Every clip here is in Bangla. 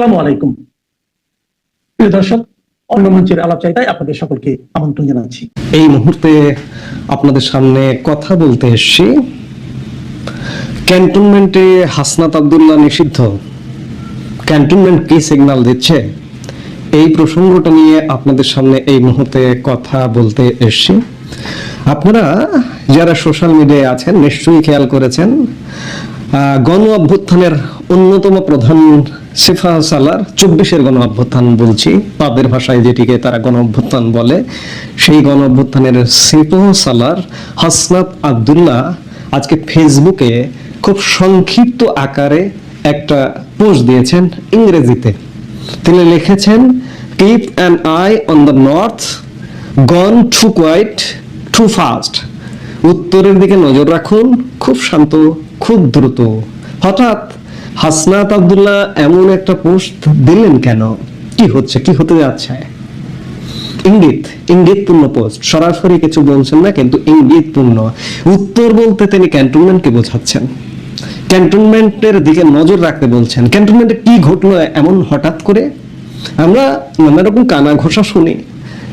আসসালামু আলাইকুম। প্রিয় দর্শক, অন্য মঞ্চের আলাপ চাইতায় আপনাদের সকলকে আমন্ত্রণ জানাচ্ছি। এই মুহূর্তে আপনাদের সামনে কথা বলতে এসছি। ক্যান্টনমেন্টে হাসনাত আব্দুল্লাহ নিষিদ্ধ। ক্যান্টনমেন্ট কি সিগন্যাল দিচ্ছে? এই প্রসঙ্গটা নিয়ে আপনাদের সামনে এই মুহূর্তে কথা বলতে এসছি। আপনারা যারা সোশ্যাল মিডিয়ায় আছেন, নিশ্চয়ই খেয়াল করেছেন গণ অভ্যুত্থানের অন্যতম প্রধান সালার চব্বিশের গণ অভ্যুত্থান বলছি। তাদের ভাষায় যেটিকে তারা গণ অভ্যুত্থান বলে, সেই গণ অভ্যুত্থানের সালার হাসনাত আব্দুল্লাহ আজকে ফেসবুকে খুব সংক্ষিপ্ত আকারে একটা পোস্ট দিয়েছেন ইংরেজিতে। তিনি লিখেছেন keep an eye on the north gone too quite too fast উত্তরের দিকে নজর রাখুন, খুব শান্ত, খুব দ্রুত। হঠাৎ হাসনাত আব্দুল্লাহ এমন একটা পোস্ট দিলেন কেন? কি হচ্ছে? কি হতে যাচ্ছে? ইঙ্গিত, ইঙ্গিতপূর্ণ পোস্ট। সরাসরি কিছু বলছেন না, কিন্তু ইঙ্গিতপূর্ণ। উত্তর বলতে তিনি ক্যান্টনমেন্টকে বোঝাচ্ছেন। ক্যান্টনমেন্টের দিকে নজর রাখতে বলছেন। ক্যান্টনমেন্টে কি ঘটলো এমন হঠাৎ করে? আমরা নানা রকম কানা ঘোষা শুনি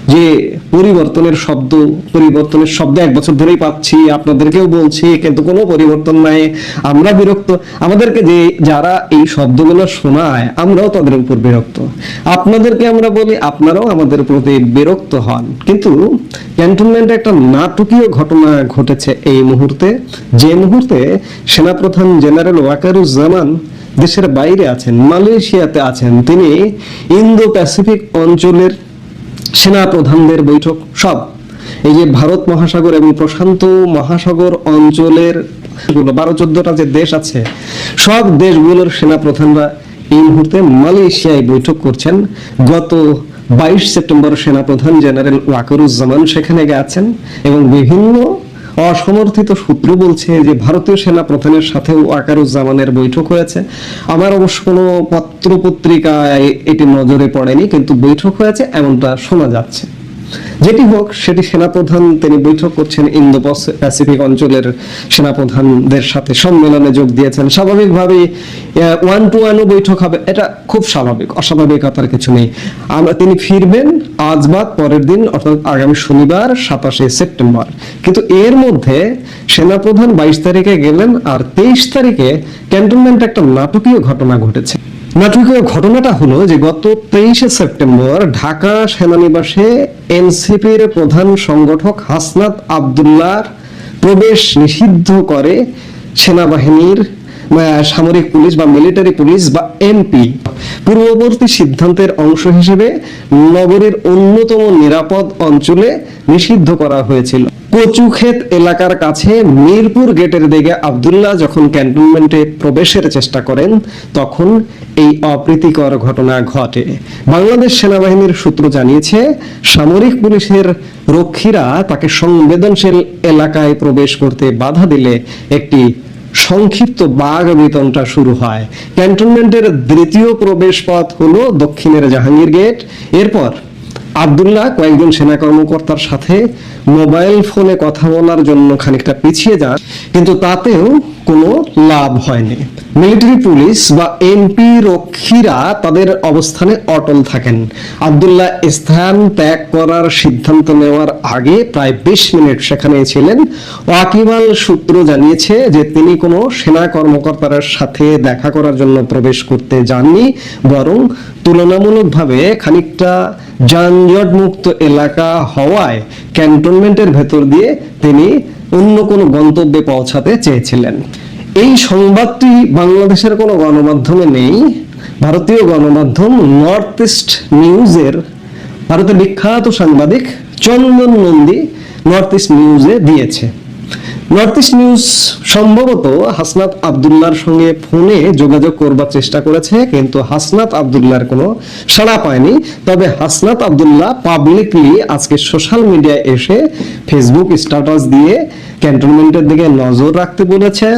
যে পরিবর্তনের শব্দ পরিবর্তনের শব্দ এক বছর ধরেই পাচ্ছি, আপনাদেরকেও বলছি, কিন্তু কোনো পরিবর্তন নাই। আমরা বিরক্ত। আমাদেরকে যে, যারা এই শব্দগুলো শোনায়, আমরাও তাদের উপর বিরক্ত। আপনাদেরকে আমরা বলি, আপনারাও আমাদের প্রতি বিরক্ত হন। কিন্তু ক্যান্টনমেন্টে একটা নাটকীয় ঘটনা ঘটেছে এই মুহূর্তে। যে মুহূর্তে সেনাপ্রধান জেনারেল ওয়াকারুজ্জামান দেশের বাইরে আছেন, মালয়েশিয়াতে আছেন। তিনি ইন্দো প্যাসিফিক অঞ্চলের সেনা প্রধানদের বৈঠক, সব। এই যে ভারত মহাসাগর এবং প্রশান্ত মহাসাগর অঞ্চলের বারো চোদ্দটা যে দেশ আছে, সব দেশগুলোর সেনা প্রধানরা এই মুহূর্তে মালয়েশিয়ায় বৈঠক করছেন। গত বাইশ সেপ্টেম্বর সেনাপ্রধান জেনারেল ওয়াকরুজ্জামান সেখানে গেছেন এবং বিভিন্ন অসমর্থিত সূত্র বলছে যে ভারতীয় সেনা প্রধানের সাথে আকারুজ্জামানের বৈঠক হয়েছে। আমার অবশ্য কোনো পত্র পত্রিকায় এটি নজরে পড়েনি, কিন্তু বৈঠক হয়েছে, এমনটা শোনা যাচ্ছে। যেটি হোক, সেটি সেনাপ্রধান, তিনি বৈঠক করছেন ইন্দো প্যাসিফিক অঞ্চলের সেনাপ্রধানদের সাথে সম্মেলনে যোগ দিয়েছেন। স্বাভাবিকভাবেই ওয়ান টু ওয়ানও বৈঠক হবে। এটা খুব স্বাভাবিক, অস্বাভাবিকতার কিছু নেই। আমরা, তিনি ফিরবেন আজ বাদ পরের দিন, অর্থাৎ আগামী শনিবার, সাতাশে সেপ্টেম্বর। কিন্তু এর মধ্যে সেনাপ্রধান বাইশ তারিখে গেলেন আর তেইশ তারিখে ক্যান্টনমেন্টে একটা নাটকীয় ঘটনা ঘটেছে। নাটকীয় ঘটনাটা হলো যে গত তেইশে সেপ্টেম্বর ঢাকা সেনানিবাসে এনসিপির প্রধান সংগঠক হাসনাত আবদুল্লাহর প্রবেশ নিষিদ্ধ করে সেনাবাহিনীর সামরিক পুলিশ বা মিলিটারি পুলিশ বা এমপি। পূর্ববর্তী সিদ্ধান্তের অংশ হিসেবে নগরের অন্যতম নিরাপদ অঞ্চলে নিষিদ্ধ করা হয়েছিল। কচুক্ষেত এলাকার কাছে মিরপুর গেটের দিকে আবদুল্লাহ যখন ক্যান্টনমেন্টে প্রবেশের চেষ্টা করেন, তখন এই অপ্রীতিকর ঘটনা ঘটে। বাংলাদেশ সেনাবাহিনীর সূত্র জানিয়েছে, সামরিক পুলিশের রক্ষীরা তাকে সংবেদনশীল এলাকায় প্রবেশ করতে বাধা দিলে একটি সংক্ষিপ্ত বাঘ বেতনটা শুরু হয়। ক্যান্টনমেন্টের দ্বিতীয় প্রবেশ পথ হলো দক্ষিণের জাহাঙ্গীর গেট। এরপর আবদুল্লাহ কয়েকজন সেনা কর্মকর্তার সাথে মোবাইল ফোনে কথা বলার জন্য খানিকটা পিছিয়ে যান, কিন্তু তাতেও কোনো লাভ হয়নি। মিলিটারি পুলিশ বা এমপি রক্ষীরা তাদের অবস্থানে অটল থাকেন। আবদুল্লাহ স্থান ত্যাগ করার সিদ্ধান্ত নেওয়ার আগে প্রায় বিশ মিনিট সেখানে ছিলেন। ওয়াকিমাল সূত্র জানিয়েছে যে তিনি কোনো সেনা কর্মকর্তার সাথে দেখা করার জন্য প্রবেশ করতে যাননি, বরং তুলনামূলকভাবে খানিকটা যানজট মুক্ত এলাকা হওয়ায় ক্যান্টনমেন্টের ভেতর দিয়ে তিনি অন্য কোনো গন্তব্যে পৌঁছাতে চেয়েছিলেন। এই সংবাদটি বাংলাদেশের কোনো গণমাধ্যমে নেই। ভারতীয় গণমাধ্যম নর্থ ইস্ট নিউজের ভারতের বিখ্যাত সাংবাদিক চন্দন নন্দী নর্থ ইস্ট নিউজে দিয়েছে। নর্থ ইস্ট নিউজ সম্ভবত হাসনাত আবদুল্লাহর সঙ্গে ফোনে যোগাযোগ করবার চেষ্টা করেছে, কিন্তু হাসনাত আবদুল্লাহর কোনো সাড়া পায়নি। তবে হাসনাত আবদুল্লাহ পাবলিকলি আজকে সোশ্যাল মিডিয়ায় এসে ফেসবুক স্ট্যাটাস দিয়ে ক্যান্টনমেন্টের দিকে নজর রাখতে বলেছেন।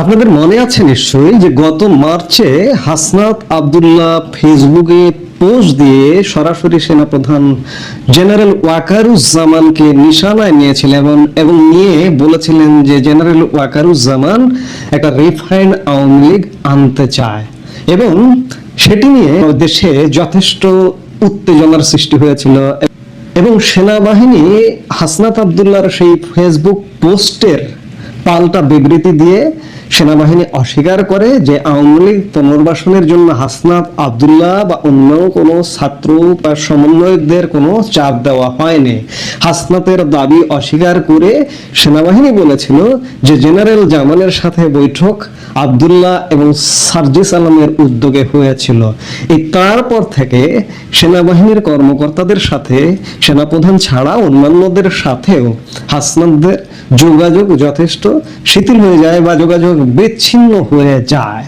আপনাদের মনে আছে নিশ্চয়ই যে গত মার্চে হাসনাত আবদুল্লাহ ফেসবুকে পোস্ট দিয়ে সরাসরি সেনাপ্রধান জেনারেল ওয়াকারুজ্জামানকে নিশানায় নিয়েছিলেন এবং এবং নিয়ে বলেছিলেন যে জেনারেল ওয়াকারুজ্জামান একটা রিফাইন্ড আওয়ামী লীগ আনতে চায়। এবং সেটি নিয়ে দেশে যথেষ্ট উত্তেজনার সৃষ্টি হয়েছিল। এবং সেনাবাহিনী হাসনাত আবদুল্লাহর সেই ফেসবুক পোস্টের পাল্টা বিবৃতি দিয়ে সেনাবাহিনী অস্বীকার করে যে আওয়ামী লীগ পুনর্বাসনের জন্য হাসনাত আবদুল্লাহ বা অন্য কোনো ছাত্র বা সমন্বয়কদের কোনো চাপ দেওয়া হয়নি। হাসনাতের দাবি অস্বীকার করে সেনাবাহিনী বলেছিল যে জেনারেল জামানের সাথে বৈঠক আবদুল্লাহ এবং সার্জিস আলমের উদ্যোগে হয়েছিল। এই তারপর থেকে সেনাবাহিনীর কর্মকর্তাদের সাথে, সেনাপ্রধান ছাড়া অন্যান্যদের সাথেও হাসনাতদের যোগাযোগ যথেষ্ট শিথিল হয়ে যায় বা যোগাযোগ বিচ্ছিন্ন হয়ে যায়।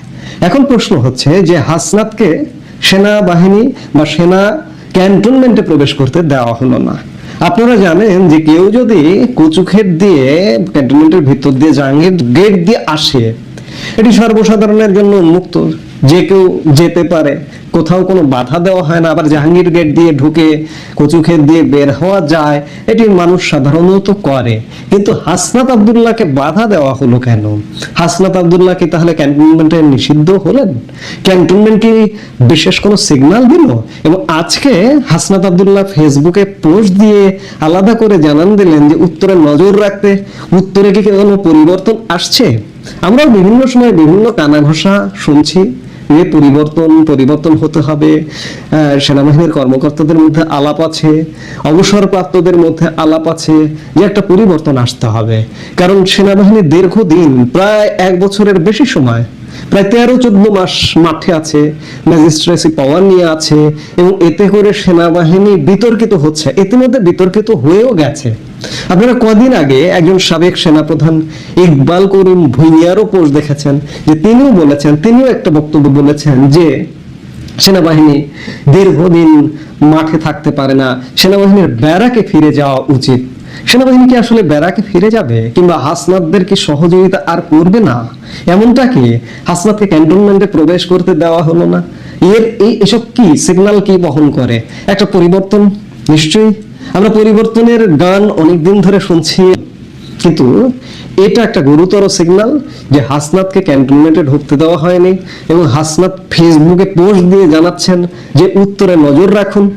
এখন প্রশ্ন হচ্ছে যে হাসনাতকে সেনাবাহিনী বা সেনা ক্যান্টনমেন্টে প্রবেশ করতে দেওয়া হলো না। আপনারা জানেন যে কেউ যদি কচুক্ষেত দিয়ে ক্যান্টনমেন্টের ভিতর দিয়ে জাহাঙ্গীর গেট দিয়ে আসে, এটি সর্বসাধারণের জন্য উন্মুক্ত যে কেউ যেতে পারে। কোথাও কোনো বাধা দেওয়া হয় না, আবার জাহাঙ্গীর গেট দিয়ে ঢুকে কচুক্ষেত দিয়ে বের হওয়া যায়, এটি মানুষ সাধারণত করে। কিন্তু হাসনাত আবদুল্লাহকে বাধা দেওয়া হলো কেন? হাসনাত আবদুল্লাহ কি তাহলে ক্যান্টনমেন্টে নিষিদ্ধ হলেন? ক্যান্টনমেন্ট কি বিশেষ কোনো সিগন্যাল দিল? এবং আজকে হাসনাত আবদুল্লাহ ফেসবুকে পোস্ট দিয়ে আলাদা করে জানান দিলেন যে উত্তরে নজর রাখতে, উত্তরে কি কোনো পরিবর্তন আসছে? আমরা বিভিন্ন সময় বিভিন্ন কানা ঘোষা শুনছি। যে পরিবর্তন পরিবর্তন হতে হবে। সেনাবাহিনীর কর্মকর্তাদের মধ্যে আলাপ আছে, অবসরপ্রাপ্তদের মধ্যে আলাপ আছে যে একটা পরিবর্তন আসতে হবে। কারণ সেনাবাহিনী দীর্ঘদিন, প্রায় এক বছরের বেশি সময় প্রায় তেরো চোদ্দ মাস মাঠে আছে ম্যাজিস্ট্রেসি পাওয়ার নিয়ে আছে, এবং এতে করে সেনাবাহিনী বিতর্কিত হচ্ছে। ইতিমধ্যে বিতর্কিত হয়েও গেছে। আপনারা কদিন আগে একজন সাবেক সেনাপ্রধান ইকবাল করিম ভুইয়ারও পোস্ট দেখেছেন, যে তিনিও বলেছেন, তিনিও একটা বক্তব্য বলেছেন যে সেনাবাহিনী দীর্ঘদিন মাঠে থাকতে পারে না, সেনাবাহিনীর ব্যারাকে ফিরে যাওয়া উচিত। সেনাবাহিনী কি আসলে ব্যারাকে ফিরে যাবে কিংবা হাসনাতদের কি সহযোগিতা আর করবে না? এমনটা কি হাসনাতকে ক্যান্টনমেন্টে প্রবেশ করতে দেওয়া হলো না? এর এই এসব কি সিগন্যাল কি বহন করে? একটা পরিবর্তন? নিশ্চয়ই। আমরা পরিবর্তনের গান অনেকদিন ধরে শুনছি। কিন্তু এটা একটা গুরুতর সিগন্যাল যে হাসনাতকে ক্যান্টনমেন্টে ঢুকতে দেওয়া হয়নি এবং হাসনাত ফেসবুকে পোস্ট দিয়ে জানাচ্ছেন যে উত্তরে নজর রাখুন।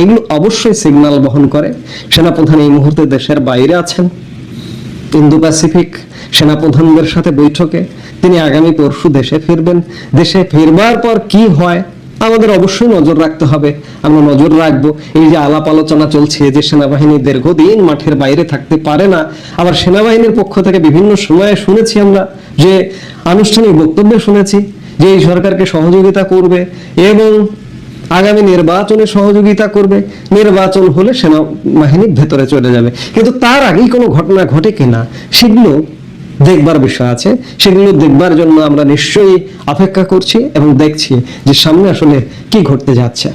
এগুলো অবশ্যই সিগন্যাল বহন করে। সেনাপ্রধান এই মুহূর্তে দেশের বাইরে আছেন। ইন্দো প্যাসিফিক সেনাপ্রধানদের সাথে বৈঠকে তিনি আগামী পরশু দেশে ফিরবেন। দেশে ফিরবার পর কি হয়, আমাদের অবশ্যই নজর রাখতে হবে। আমরা নজর রাখব, এই যে আলাপ আলোচনা চলছে যে সেনাবাহিনী দীর্ঘদিন মাঠের বাইরে থাকতে পারে না, আবার সেনাবাহিনীর পক্ষ থেকে বিভিন্ন সময়ে শুনেছি আমরা যে আনুষ্ঠানিক বক্তব্য শুনেছি যে এই সরকারকে সহযোগিতা করবে এবং আগামী নির্বাচনে সহযোগিতা করবে। নির্বাচন হলে সেনাবাহিনী ভেতরে চলে যাবে। কিন্তু তার আগেই কোনো ঘটনা ঘটে কিনা, সেগুলো দেখবার বিষয় আছে। সেগুলো দেখবার জন্য আমরা নিশ্চয়ই অপেক্ষা করছি এবং দেখছি যে সামনে আসলে কি ঘটতে যাচ্ছে।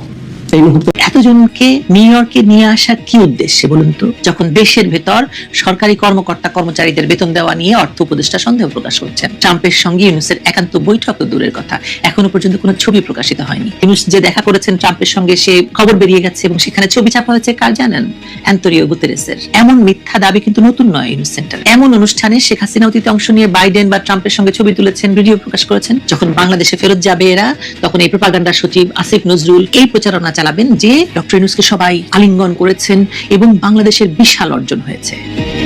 এই মুহূর্তে। এতজনকে নিউ ইয়র্কে নিয়ে আসা কি উদ্দেশ্যে বলুন তো? যখন দেশের ভেতর সরকারি কর্মকর্তা, কর্মচারীদের বেতন দেওয়া নিয়ে অর্থ উপদেষ্টা সন্দেহ প্রকাশ করছেন। ট্রাম্পের সঙ্গে ইউনুসের একান্ত বৈঠক তো দূরের কথা। এখনও পর্যন্ত কোনো ছবি প্রকাশিত হয়নি। ইউনুস যে দেখা করেছেন ট্রাম্পের সঙ্গে, সে খবর বেরিয়ে গেছে এবং সেখানে ছবি ছাপা হয়েছে, কার জানেন? অ্যান্তরিও গুতেরেসের। এমন মিথ্যা দাবি কিন্তু নতুন নয় ইউনুস সেন্টার। এমন অনুষ্ঠানে শেখ হাসিনা অতীতে অংশ নিয়ে বাইডেন বা ট্রাম্পের সঙ্গে ছবি তুলেছেন, ভিডিও প্রকাশ করেছেন। যখন বাংলাদেশে ফেরত যাবে এরা, তখন এই প্রপাগান্ডা সচিব আসিফ নজরুল এই প্রচারণা চালাবেন যে ডক্টর ইউনুসকে সবাই আলিঙ্গন করেছেন এবং বাংলাদেশের বিশাল অর্জন হয়েছে।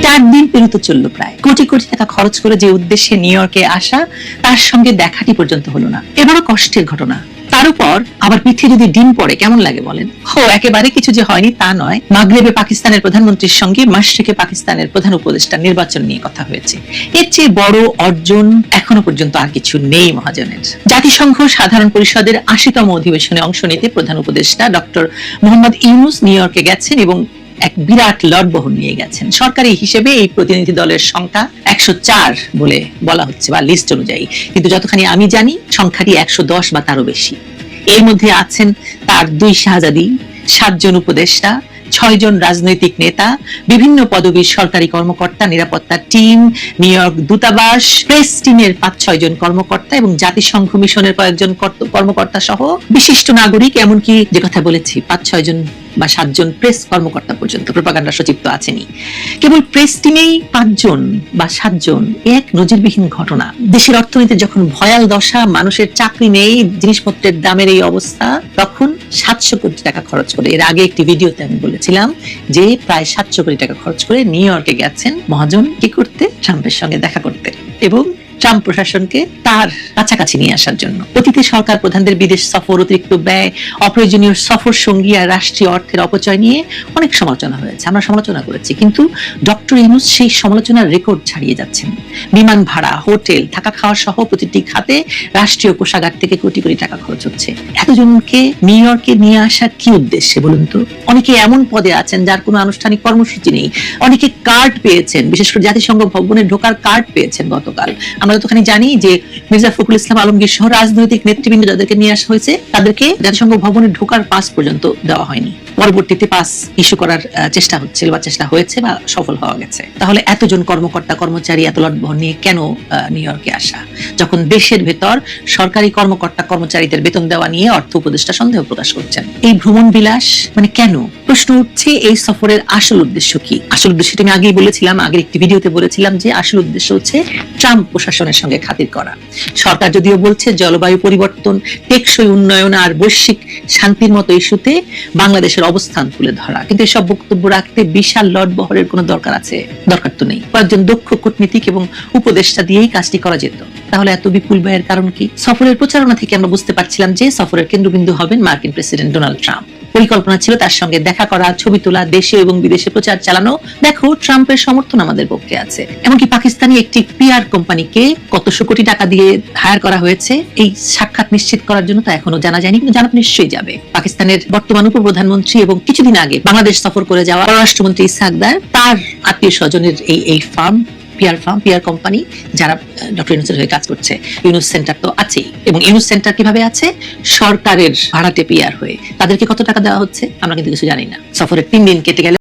চার দিন পেরোতে চলল প্রায়। কোটি কোটি টাকা খরচ করে যে উদ্দেশ্যে নিউ ইয়র্কে আসা, তার সঙ্গে দেখাটি পর্যন্ত হলো না। এবারও কষ্টের ঘটনা। তার উপর আবার পিঠে যদি ডিম পড়ে, কেমন লাগে বলেন? ও, একেবারে কিছু যে হয়নি তা নয়। মাগরেবে পাকিস্তানের প্রধানমন্ত্রীর সঙ্গে মাসরেকে পাকিস্তানের প্রধান উপদেষ্টা নির্বাচন নিয়ে কথা হয়েছে। এর চেয়ে বড় অর্জন এখনও পর্যন্ত আর কিছু নেই মহাজনের। জাতিসংঘ সাধারণ পরিষদের আশিতম অধিবেশনে অংশ নিতে প্রধান উপদেষ্টা ডক্টর মোহাম্মদ ইউনুস নিউ ইয়র্কে গেছেন এবং এক বিরাট লটবহর নিয়ে গেছেন। সরকারি হিসেবে এই প্রতিনিধি দলের সংখ্যা একশো চার বলে বলা হচ্ছে বা লিস্ট অনুযায়ী। কিন্তু যতখানি আমি জানি, সংখ্যাটি একশো দশ বা তারও বেশি। এর মধ্যে আছেন তার দুই শাহজাদি, সাতজন উপদেষ্টা ছয়জন রাজনৈতিক নেতা, বিভিন্ন পদবীর সরকারি কর্মকর্তা, নিরাপত্তা টিম, নিউ ইয়র্ক দূতাবাস, প্রেস টিমের পাঁচ ছয় জন কর্মকর্তা এবং জাতিসংঘ মিশনের কয়েকজন কর্মকর্তা সহ বিশিষ্ট নাগরিক, এমনকি যে কথা বলেছি, পাঁচ ছয় জন বা সাতজন প্রেস কর্মকর্তা পর্যন্ত, প্রপাগান্ডা সচিব তো আছেনই। কেবল প্রেস টিমেই পাঁচজন বা সাতজন এক নজিরবিহীন ঘটনা। দেশের অর্থনীতি যখন ভয়াল দশা, মানুষের চাকরি নেই, জিনিসপত্রের দামের এই অবস্থা, তখন সাতশো কোটি টাকা খরচ করে। এর আগে একটি ভিডিওতে আমি বলেছিলাম যে প্রায় সাতশো কোটি টাকা খরচ করে নিউ ইয়র্কে গেছেন মহাজন কি করতে? ট্রাম্পের সঙ্গে দেখা করতে। এবং ট্রাম্প প্রশাসনকে তার কাছাকাছি নিয়ে আসার জন্য। অতীতে সরকার প্রধানদের বিদেশ সফর, অতিরিক্ত ব্যয়, অপ্রয়োজনীয় সফর সঙ্গী আর রাষ্ট্রীয় অর্থের অপচয় নিয়ে অনেক সমালোচনা হয়েছে। আমরা সমালোচনা করেছি, কিন্তু ডক্টর ইউনুস সেই সমালোচনার রেকর্ড ছাড়িয়ে যাচ্ছেন। বিমান ভাড়া, হোটেল, থাকা খাওয়া সহ প্রতিটি খাতে রাষ্ট্রীয় কোষাগার থেকে কোটি কোটি টাকা খরচ হচ্ছে। এতজনকে নিউ ইয়র্কে নিয়ে আসার কি উদ্দেশ্যে বলুন তো? অনেকে এমন পদে আছেন যার কোনো আনুষ্ঠানিক কর্মসূচি নেই। অনেকে কার্ড পেয়েছেন, বিশেষ করে জাতিসংঘ ভবনে ঢোকার কার্ড পেয়েছেন গতকাল। আমরা যতখানি জানি যে মির্জা ফখরুল ইসলাম আলমগীর সহ রাজনৈতিক নেতৃবৃন্দ যাদেরকে নিয়ে আসা হয়েছে, তাদেরকে জাতিসংঘ ভবনে ঢোকার পাস পর্যন্ত দেওয়া হয়নি। পরবর্তীতে পাস ইস্যু করার চেষ্টা হচ্ছিল বা চেষ্টা হয়েছে বা সফল হওয়া গেছে। তাহলে এতজন কর্মকর্তা, কর্মচারী এত লটবহর নিয়ে কেন নিউ ইয়র্কে আসা? যখন দেশের ভেতর সরকারি কর্মকর্তা, কর্মচারীদের বেতন দেওয়া নিয়ে অর্থ উপদেষ্টা সন্দেহ প্রকাশ করছেন। এই ভ্রমণ বিলাস মানে কেন? প্রশ্ন উঠছে, এই সফরের আসল উদ্দেশ্য কি? আসল উদ্দেশ্যটা আমি আগেই বলেছিলাম, আগের একটি ভিডিওতে বলেছিলাম যে আসল উদ্দেশ্য হচ্ছে ট্রাম্প প্রশাসনের সঙ্গে খাতির করা। সরকার যদিও বলছে জলবায়ু পরিবর্তন, টেকসই উন্নয়ন আর বৈশ্বিক শান্তির মতো ইস্যুতে বাংলাদেশের অবস্থান তুলে ধরা। কিন্তু এসব বক্তব্য রাখতে বিশাল লট বহরের কোনো দরকার আছে? দরকার তো নেই। কয়েকজন দক্ষ কূটনীতিক এবং উপদেষ্টা দিয়েই কাজটি করা যেত। তাহলে এত বিপুল ব্যয়ের কারণ কি? সফরের প্রচারণা থেকে আমরা বুঝতে পারছিলাম যে সফরের কেন্দ্রবিন্দু হবেন মার্কিন প্রেসিডেন্ট ডোনাল্ড ট্রাম্প। পরিকল্পনা ছিল তার সঙ্গে দেখা করা, ছবি তোলা, দেশে এবং বিদেশে প্রচার চালানো। দেখো, ট্রাম্পের সমর্থন আমাদের পক্ষে আছে। এমনকি পাকিস্তানি একটি পিআর কোম্পানিকে কতশো কোটি টাকা দিয়ে হায়ার করা হয়েছে, এই সাক্ষাৎ নিশ্চিত করার জন্য তা এখনও জানা যায়নি, কিন্তু জানা নিশ্চয়ই যাবে। পাকিস্তানের বর্তমান উপপ্রধানমন্ত্রী এবং কিছুদিন আগে বাংলাদেশ সফর করে যাওয়া পররাষ্ট্রমন্ত্রী ইসাকদার তার আত্মীয় স্বজনের এই এই firm PR firm, PR company, যারা ডক্টর ইউনুসের হয়ে কাজ করছে। ইউনুস সেন্টার তো আছেই। এবং ইউনুস সেন্টার কীভাবে আছে? সরকারের ভাড়াতে পিয়ার হয়ে। তাদেরকে কত টাকা দেওয়া হচ্ছে? আমরা কিন্তু কিছু জানি না। সফরের তিন দিন কেটে গেলে